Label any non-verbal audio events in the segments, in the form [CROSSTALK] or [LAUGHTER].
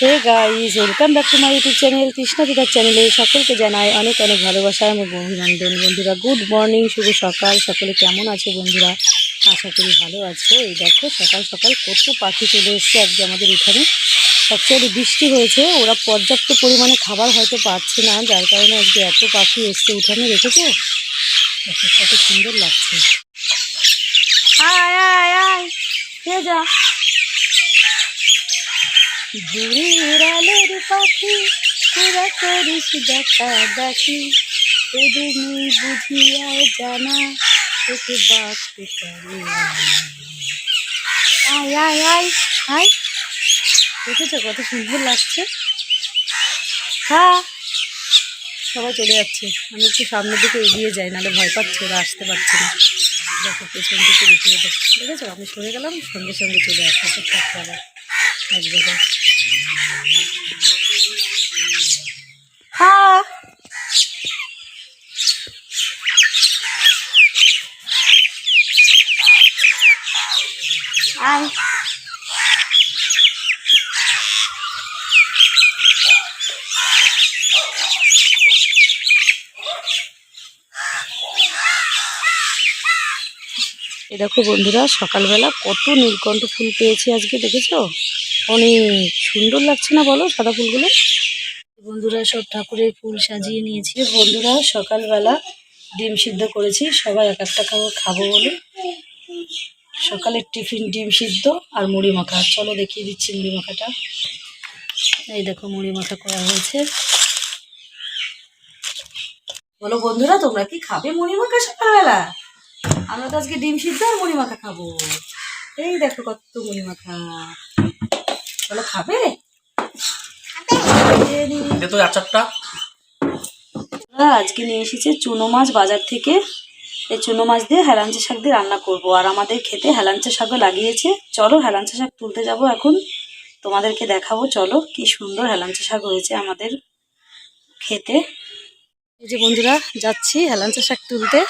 Hey guys welcome back to my YouTube channel Krishna পিতার চ্যানেলে সকলকে জানাই অনেক অনেক ভালোবাসা এবং অভিনন্দন। বন্ধুরা গুড মর্নিং শুভ সকাল। সকলে কেমন আছে বন্ধুরা? আশা করি ভালো আছে। এই দেখো, সকাল সকাল কত পাখি চলে এসছে আজকে আমাদের এখানে। অ্যাকচুয়ালি বৃষ্টি হয়েছে, ওরা পর্যাপ্ত পরিমাণে খাবার হয়তো পাচ্ছে না, যার কারণে আজকে এত পাখি এসছে উঠানে রেখেছে। কত সুন্দর লাগছে। আয় আয় আয় যা। ভোরের আলোর পাখি তোরা করিস দেখা দেখি। তোদের নেই বুঝিয়াও জানা, তোকে বাঁচতে পারে। আয় আয় আয় আয়। দেখেছ কত সুন্দর লাগছে? হ্যাঁ সবাই চলে যাচ্ছে। আমি একটু সামনের দিকে এগিয়ে যাই, নাহলে ভয় পাচ্ছে, ওরা আসতে পারছে না। দেখো, পেছন দিকে দেখিয়ে দেখো দেখেছ? আমি সরে গেলাম, সঙ্গে সঙ্গে চলে আসছে থাকতে আবার এক এ দেখো বন্ধুরা, সকালবেলা কত নীলকণ্ঠ ফুল পেয়েছি আজকে, দেখেছ? অনেক সুন্দর লাগছে না বলো সাদা ফুলগুলো? বন্ধুরা সব ঠাকুরের ফুল সাজিয়ে নিয়েছি। বন্ধুরা, সকালবেলা ডিম সিদ্ধ করেছি। সবাই এক একটা খাবার খাব বলে। সকালের টিফিন ডিম সিদ্ধ আর মুড়ি মাখা। চলো দেখিয়ে দিচ্ছি মুড়ি মাখাটা। এই দেখো, মুড়ি মাখা করা হয়েছে। বলো বন্ধুরা, তোমরা কি খাবে মুড়ি মাখা সকালবেলা? আমরা তো আজকে ডিম সিদ্ধ আর মুড়ি মাখা খাব। এই দেখো কত মুড়ি মাখা। বলো, খাবে। তো আচারটা। আজকে নিয়ে এসেছে চুনো মাছ বাজার থেকে। এই চুনো মাছ দিয়ে হেলাঞ্চা শাক দিয়ে রান্না করব। আর আমাদের খেতে হেলাঞ্চা শাকও লাগিয়েছে। চলো হেলাঞ্চা শাক তুলতে যাব এখন। তোমাদেরকে দেখাবো, চলো কি সুন্দর হেলাঞ্চা শাক হয়েছে আমাদের খেতে। এই যে বন্ধুরা, যাচ্ছি হেলাঞ্চা শাক তুলতে।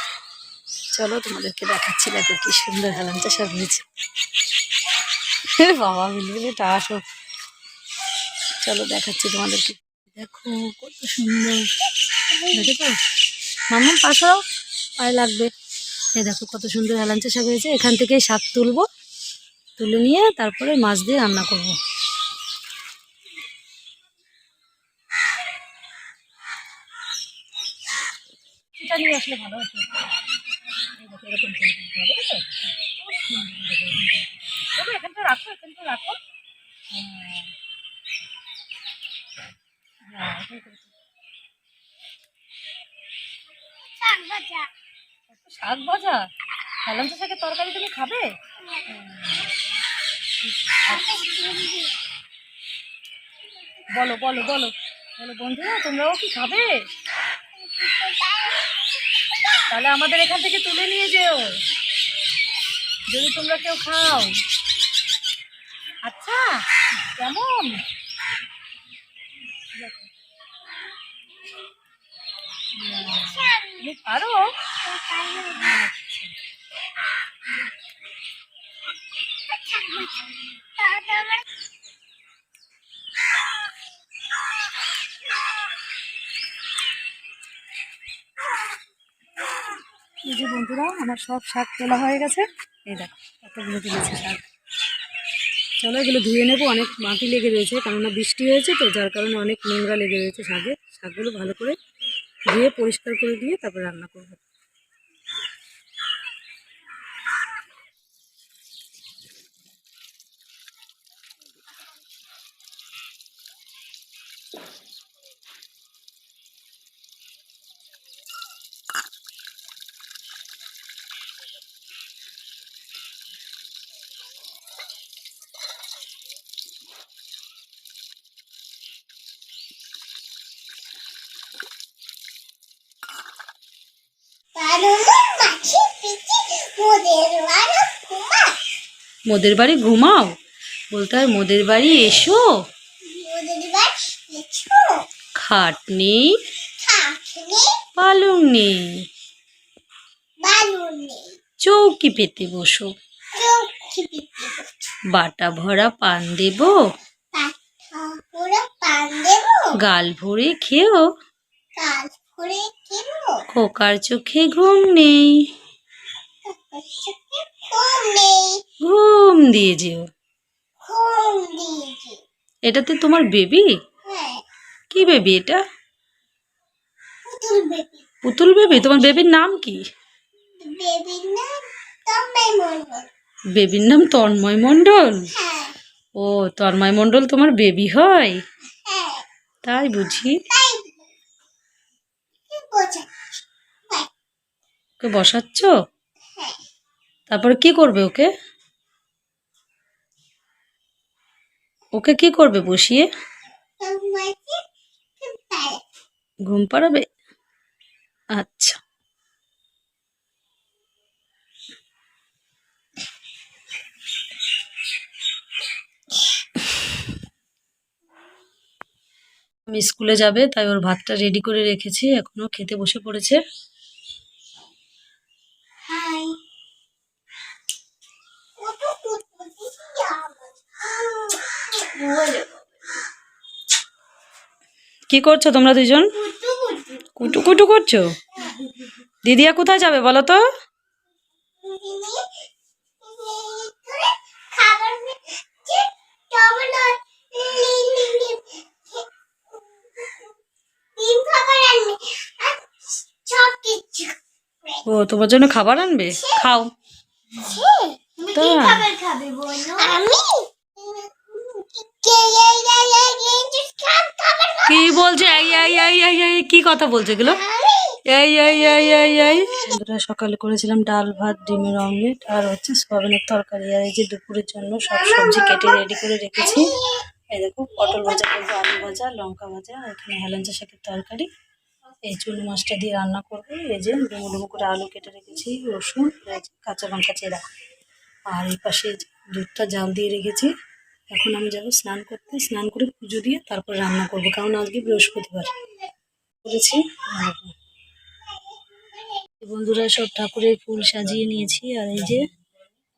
চলো তোমাদেরকে দেখাচ্ছি, দেখো কি সুন্দর হেলাঞ্চা শাক হয়েছে। বাবা বিলবিলিটা আসো চলো দেখাচ্ছি তোমাদেরকে। দেখো, কত সুন্দর। দেখেছ মামাম পাশাও পায়ে লাগবে। এই দেখো, কত সুন্দর হেলাঞ্চা শাক হয়েছে। এখান থেকে শাক তুলবো, তুলে নিয়ে তারপরে মাছ দিয়ে রান্না করব। নিয়ে আসলে ভালো হতো। এরকম করে তুলতে হবে, বুঝেছ? খুব সুন্দর দেখো এখানটা। তবে এখানটা রাখো এখানটা রাখো হ্যাঁ। হ্যাঁ, এখানটা রাখো। শাক ভাজা হেলাঞ্চা শাকের তরকারি তুমি খাবে? বলো বলো বলো। বলো বন্ধুরা তোমরাও কি খাবে? তাহলে আমাদের এখান থেকে তুলে নিয়ে যেও। যদি তোমরা কেউ খাও। আচ্ছা কেমন? তুমি পারো? যে বন্ধুরা, আমার সব শাক তোলা হয়ে গেছে। এই দেখো, কতগুলো তুলেছে শাক। চলো এগুলো ধুয়ে নেব, অনেক মাটি লেগে রয়েছে, কেননা বৃষ্টি হয়েছে তো, যার কারণে অনেক নোংরা লেগে রয়েছে শাকে। শাকগুলো ভালো করে ধুয়ে পরিষ্কার করে দিয়ে তারপর রান্না করব। মোদের বাড়ি ঘুমাও। বলতে হয় মোদের বাড়ি এসো। খাট নেই পালং নেই চৌকি পেতে বসো। বাটা ভরা পান দেব। গাল ভরে খেও। খোকার চোখে ঘুম নেই। ঘুম দিয়ে যেও। এটাতে তোমার বেবি? হ্যাঁ। কি বেবি এটা? পুতুল বেবি। তোমার বেবির নাম কি? বেবির নাম মন্ডল তন্ময় মণ্ডল? হ্যাঁ। ও তন্ময় মণ্ডল তোমার বেবি হয়? হ্যাঁ। তাই বুঝি। বসাচ্ছ? তারপরে কি করবে ওকে? ওকে কি করবে বসিয়ে? ঘুম পাড়াবে? আচ্ছা। স্কুলে যাবে, তাই ওর ভাতটা রেডি করে রেখেছি, এখনও খেতে বসে পড়েছে হাই কত কুটকুটি যাবে কি করছ তোমরা দুজন? কুটু কুটু করছ? দিদিয়া কোথায় যাবে বলো তো? ও তোমার জন্য খাবার আনবে? খাও। তুমি কি খাবার খাবে বলো? আমি কি বলছে এই কি কথা বলছে এগুলো? এই সকালে করেছিলাম ডাল ভাত, ডিমের অমলেট, আর হচ্ছে সয়াবিনের তরকারি। আর এই যে দুপুরের জন্য সব সবজি কেটে রেডি করে রেখেছি। এই দেখো, পটল ভাজা করব, আলু ভাজা, লঙ্কা ভাজা এখানে হেলেঞ্চা শাকের তরকারি। এই চুনো মাছটা দিয়ে রান্না করব। এই যে ডুমো ডুমো করে আলু কেটে রেখেছি, রসুন কাঁচা লঙ্কা চেরা। আর এই পাশে দুধটা জাল দিয়ে রেখেছি। এখন আমি যাব স্নান করতে। স্নান করে পুজো দিয়ে তারপর রান্না করব, কারণ আজকে বৃহস্পতিবার। করেছি বন্ধুরা সব ঠাকুরের ফুল সাজিয়ে নিয়েছি, আর এই যে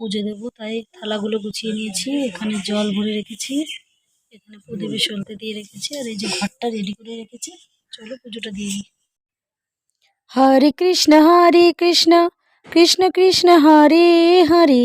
পুজো দেবো, তাই থালাগুলো গুছিয়ে নিয়েছি, এখানে জল ভরে রেখেছি, এখানে প্রদীপে সলতে দিয়ে রেখেছি, আর এই যে ঘরটা রেডি করে রেখেছি। চলো পুজোটা দিয়ে দিই। হরে কৃষ্ণ হরে কৃষ্ণ কৃষ্ণ কৃষ্ণ, হরে হরে।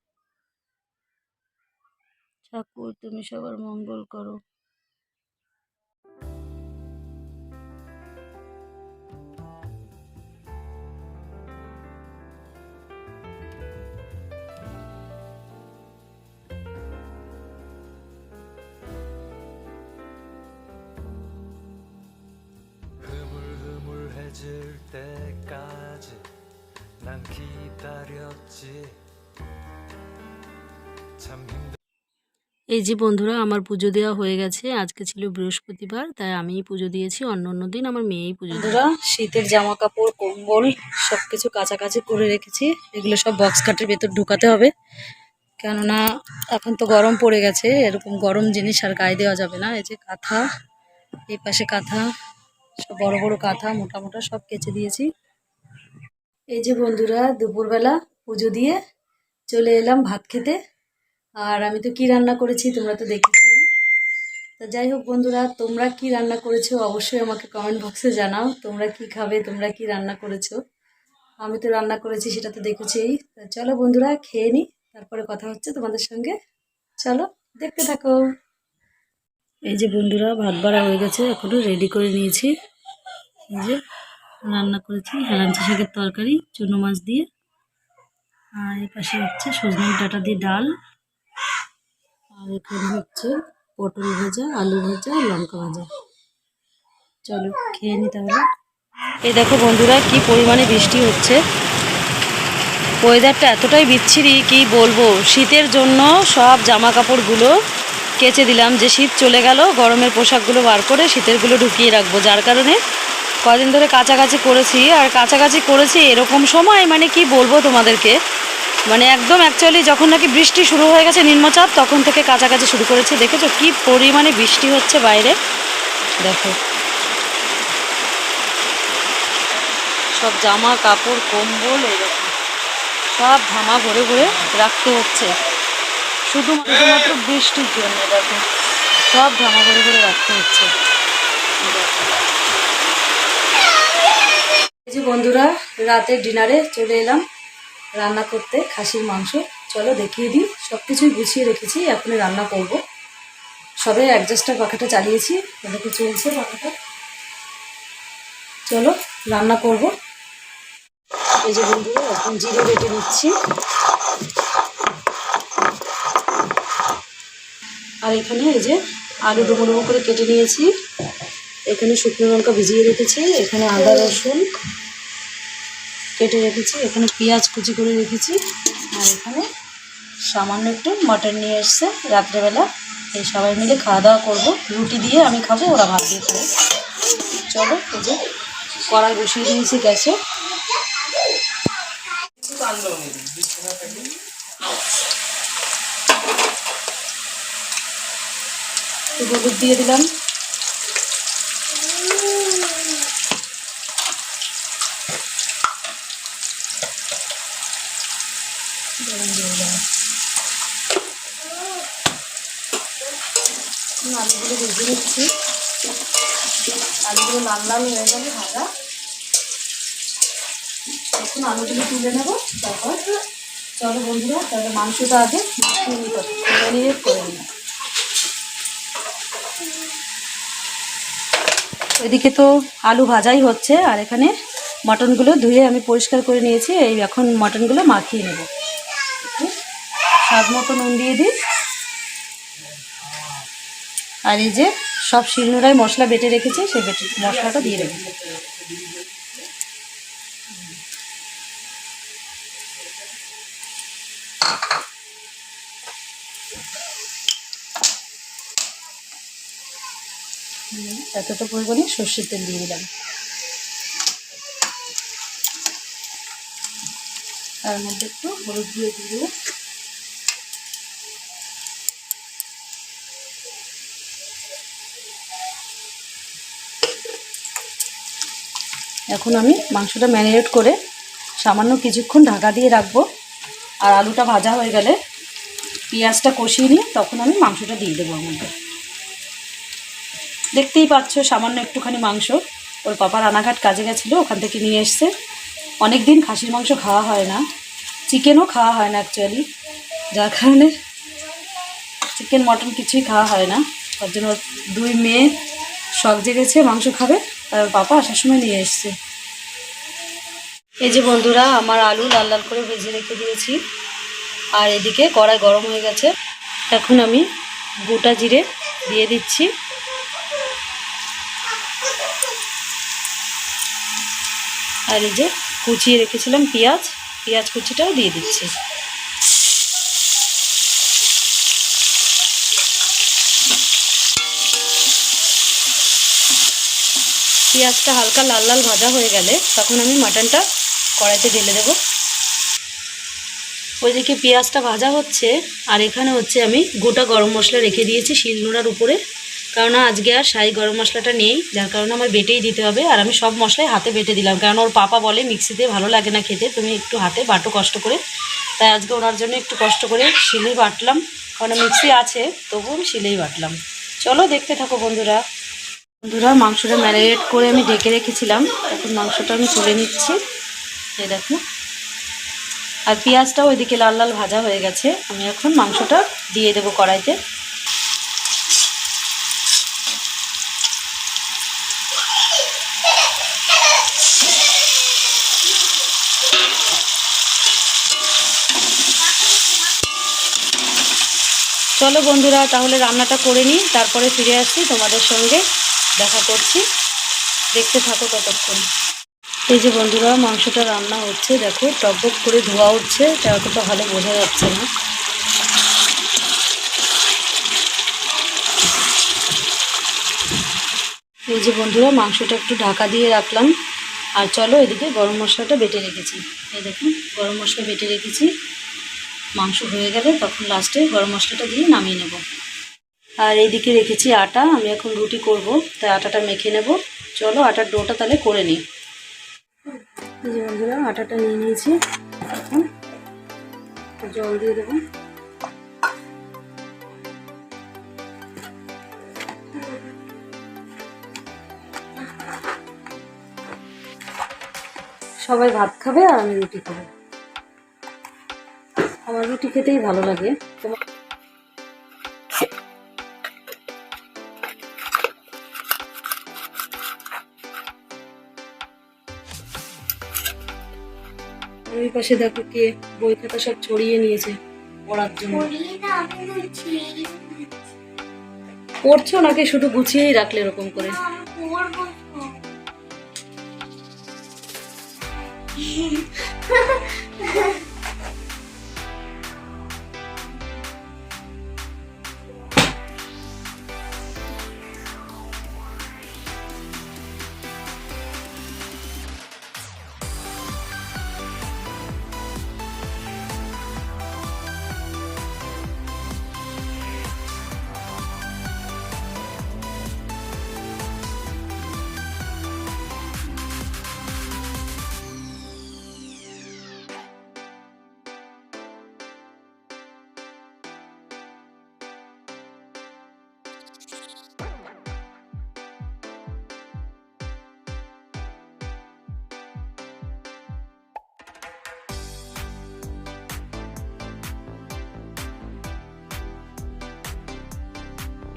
ঠাকুর তুমি সবার মঙ্গল করো। এই যে বন্ধুরা, আমার পুজো দেওয়া হয়ে গেছে। আজকে ছিল বৃহস্পতিবার, তাই আমিই পুজো দিয়েছি। অন্য অন্য দিন আমার মেয়েই পুজো বন্ধুরা, শীতের জামা কাপড় কম্বল সব কিছু কাছাকাছি করে রেখেছি। এগুলো সব বক্স কাটের ভেতর ঢুকাতে হবে। কেননা, এখন তো গরম পড়ে গেছে। এরকম গরম জিনিস আর গায়ে দেওয়া যাবে না। এই যে কাঁথা, এই পাশে কাঁথা, সব বড় বড় কাঁথা, মোটা মোটা সব কেচে দিয়েছি। এই যে বন্ধুরা, দুপুরবেলা পুজো দিয়ে চলে এলাম ভাত খেতে। আর আমি তো কি রান্না করেছি তোমরা তো দেখেছি। তো যাই হোক বন্ধুরা, তোমরা কি রান্না করেছ অবশ্যই আমাকে কমেন্ট বক্সে জানাও। তোমরা কি খাবে, তোমরা কি রান্না করেছ? আমি তো রান্না করেছি, সেটা তো দেখেছি। তা চলো বন্ধুরা, খেয়ে নিই তারপরে কথা হচ্ছে তোমাদের সঙ্গে। চলো, দেখতে থাকো। এই যে বন্ধুরা, ভাত বাড়া হয়ে গেছে, এখনও রেডি করে নিয়েছি। এই যে রান্না করেছি হেলাঞ্চা শাকের তরকারি, চুনো মাছ দিয়ে। আর এই পাশে হচ্ছে সজনের ডাটা দিয়ে ডাল। আর এখানে হচ্ছে পটল ভাজা, আলু ভাজা লঙ্কা ভাজা। চলো খেয়ে নি তাহলে। এই দেখো বন্ধুরা, কি পরিমাণে বৃষ্টি হচ্ছে। ওয়েদারটা এতটাই বিচ্ছিরি, কি বলব? শীতের জন্য সব জামা কাপড়গুলো কেচে দিলাম। যে শীত চলে গেল, গরমের পোশাকগুলো বার করে শীতেরগুলো ঢুকিয়ে রাখব। যার কারণে কদিন ধরে কাছাকাছি করেছি। আর কাছাকাছি করেছি এরকম সময় মানে কি বলব তোমাদেরকে? মানে একদম অ্যাকচুয়ালি যখন নাকি বৃষ্টি শুরু হয়ে গেছে নিম্নচাপ, তখন থেকে কাছাকাছি শুরু করেছে। দেখেছ কি পরিমাণে বৃষ্টি হচ্ছে বাইরে? দেখো। সব জামা, কাপড়, কম্বল, এরকম। সব ধামা ভরে ভরে রাখতে হচ্ছে। শুধু শুধুমাত্র বৃষ্টির জন্য, দেখো। সব ধামা ভরে ভরে রাখতে হচ্ছে। বন্ধুরা, রাতের ডিনারে চলে এলাম। রান্না করতে খাসির মাংস। চলো দেখিয়ে দিই। সব কিছুই গুছিয়ে রেখেছি, এখনই রান্না করব। সবে অ্যাডজাস্টার পাখাটা চালিয়েছি, এদিকে চলছে পাখাটা। চলো রান্না করব। এই যে বন্ধুরা, এখন জিরে বেটে নিচ্ছি। আর এখানে এই যে আলু ডুবো ডুবো করে কেটে নিয়েছি। এখানে শুকনো লঙ্কা ভিজিয়ে রেখেছি। এখানে আদা রসুন কেটে রেখেছি, এখানে পেঁয়াজ কুচি করে রেখেছি, আর এখানে সামান্য একটু মটন নিয়ে এসছে রাত্রেবেলা। এই সবাই মিলে খাওয়া দাওয়া করব। রুটি দিয়ে আমি খাব, ওরা ভাত দিয়ে খাবে। চলো, এই যে কড়াই বসিয়ে দিয়েছি গ্যাসে। দিয়ে দিলাম। আলুগুলো ভেজে নিচ্ছি। আলুগুলো লাল লাল হয়ে যাবে ভাজা। এখন আলুগুলো তুলে নেব। তারপর চলো বন্ধুরা, তাহলে মাংসটা আগে ম্যারিনেট করে নিই এদিকে তো আলু ভাজাই হচ্ছে, আর এখানে মটনগুলো ধুয়ে আমি পরিষ্কার করে নিয়েছি। এই এখন মটনগুলো মাখিয়ে নেব। স্বাদ মতো নুন দিয়ে দিই। আর এই যে সব শিলনোড়ায় মশলা বেটে রেখেছি সেই বেটে মশলাটা দিয়ে হুম, এতটা পরিমাণে সর্ষের তেল দিয়ে দিলাম। তার মধ্যে একটু হলুদ দিয়ে দিয়ে এখন আমি মাংসটা ম্যারিনেট করে সামান্য কিছুক্ষণ ঢাকা দিয়ে রাখব। আর আলুটা ভাজা হয়ে গেলে পেঁয়াজটা কষিয়ে নিয়ে তখন আমি মাংসটা দিয়ে দেবো মধ্যে দেখতেই পাচ্ছ সামান্য একটুখানি মাংস। ওর পাপা রানাঘাট কাজে গেছিল, ওখান থেকে নিয়ে এসছে। অনেক দিন খাসির মাংস খাওয়া হয় না। চিকেনও খাওয়া হয় না অ্যাকচুয়ালি যার কারণে চিকেন, মটন কিছুই খাওয়া হয় না। তার জন্য দুই মেয়ে শখ জেগেছে, মাংস খাবে তার পাপা আসার সময় নিয়ে এসছে। এই যে বন্ধুরা, আমার আলু লাল লাল করে ভেজে রেখে দিয়েছি। আর এদিকে কড়াই গরম হয়ে গেছে। এখন আমি গোটা জিরে দিয়ে দিচ্ছি। আর এই যে কুচিয়ে রেখেছিলাম পেঁয়াজ পেঁয়াজ কুচিটাও দিয়ে দিচ্ছি। পেঁয়াজটা হালকা লাল লাল ভাজা হয়ে গেলে তখন আমি মাটনটা কড়াইতে ঢেলে দেবো। ওইদিকে পেঁয়াজটা ভাজা হচ্ছে আর এখানে হচ্ছে আমি গোটা গরম মশলা রেখে দিয়েছি শিলনোড়ার উপরে। কারণ আজকে আর সাই গরম মশলাটা নেই, যার কারণে আমার বেটেই দিতে হবে আর আমি সব মশলাই হাতে বেটে দিলাম। কারণ ওর পাপা বলে মিক্সিতে ভালো লাগে না খেতে, তুমি একটু হাতে বাটো কষ্ট করে। তাই আজকে ওনার জন্য একটু কষ্ট করে শিলেই বাটলাম। কারণ মিক্সি আছে, তবুও শিলেই বাটলাম। চলো দেখতে থাকো বন্ধুরা। বন্ধুরা, মাংসটা ম্যারিনেট করে আমি ঢেকে রেখেছিলাম। এখন মাংসটা আমি তুলে নিচ্ছি। এই দেখো। আর পেঁয়াজটাও ওইদিকে লাল লাল ভাজা হয়ে গেছে। আমি এখন মাংসটা দিয়ে দেবো কড়াইতে। চলো বন্ধুরা, তাহলে রান্নাটা করে নিই। তারপরে ফিরে আসছি তোমাদের সঙ্গে। দেখা করছি। দেখতে থাকো ততক্ষণ। এই যে বন্ধুরা, মাংসটা রান্না হচ্ছে। দেখো, টকবক করে ধোয়া উঠছে তা অতটা ভালো বোঝা যাচ্ছে না। এই যে বন্ধুরা, মাংসটা একটু ঢাকা দিয়ে রাখলাম। আর চলো এদিকে গরম মশলাটা বেটে রেখেছি। এই দেখুন, গরম মশলা বেটে রেখেছি। মাংস হয়ে গেলে তখন লাস্টে গরম মশলাটা দিয়ে নামিয়ে নেব। আর এইদিকে রেখেছি আটা, আমি এখন রুটি করব তাই আটাটা মেখে নেব। চলো আটার ডোটা তাহলে করে নিই। এই যে বন্ধুরা, আটাটা নিয়ে নিয়েছি। এখন জল দিয়ে দেবো। সবাই ভাত খাবে আর আমি রুটি খাব। আমার রুটি খেতেই ভালো লাগে। তোমার ওই পাশে দেখো কে, বই খাতা সব ছড়িয়ে নিয়েছে পড়ার জন্য। পড়ছো নাকি? শুধু গুছিয়েই রাখলে এরকম করে। [LAUGHS]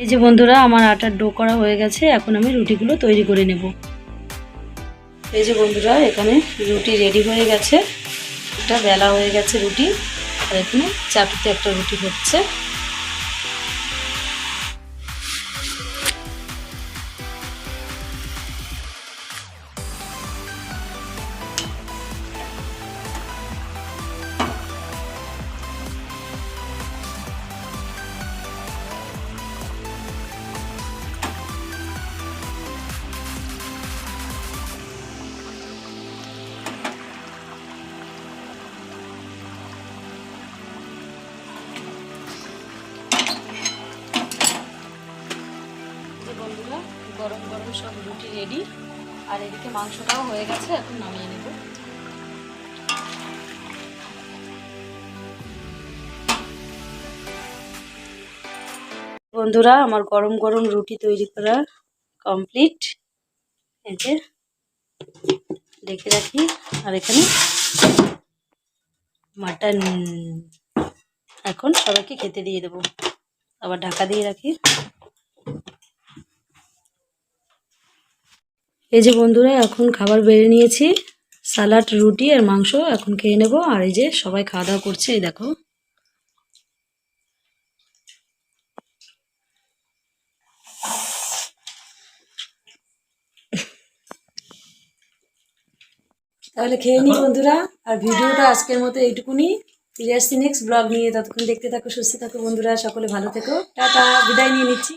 এই যে বন্ধুরা, আমার আটার ডো করা হয়ে গেছে, এখন আমি রুটিগুলো তৈরি করে নেব। এই যে বন্ধুরা, এখানে রুটি রেডি হয়ে গেছে। একটা বেলা হয়ে গেছে রুটি, আর এখানে চাটুতে একটা রুটি হচ্ছে। সব রুটি রেডি আর এদিকে মাংসটাও হয়ে গেছে, এখন নামিয়ে নেব। বন্ধুরা, আমার গরম গরম রুটি তৈরি করা কমপ্লিট এই যে রেখে রাখি। আর এখানে মাটন এখন সবাইকে খেতে দিয়ে দেবো। আবার ঢাকা দিয়ে রাখি। এই যে বন্ধুরা, এখন খাবার বেড়ে নিয়েছি। সালাড, রুটি আর মাংস এখন খেয়ে নেব। আর এই যে সবাই খাওয়া দাওয়া করছে, এই দেখো। তাহলে খেয়ে নি বন্ধুরা। আর ভিডিওটা আজকের মতো এইটুকুনি। ফিরে আসছি নেক্সট ব্লগ নিয়ে। ততক্ষণ দেখতে থাকো, সুস্থ থাকো বন্ধুরা। সকলে ভালো থেকো। টাটা, বিদায় নিয়ে নিচ্ছি।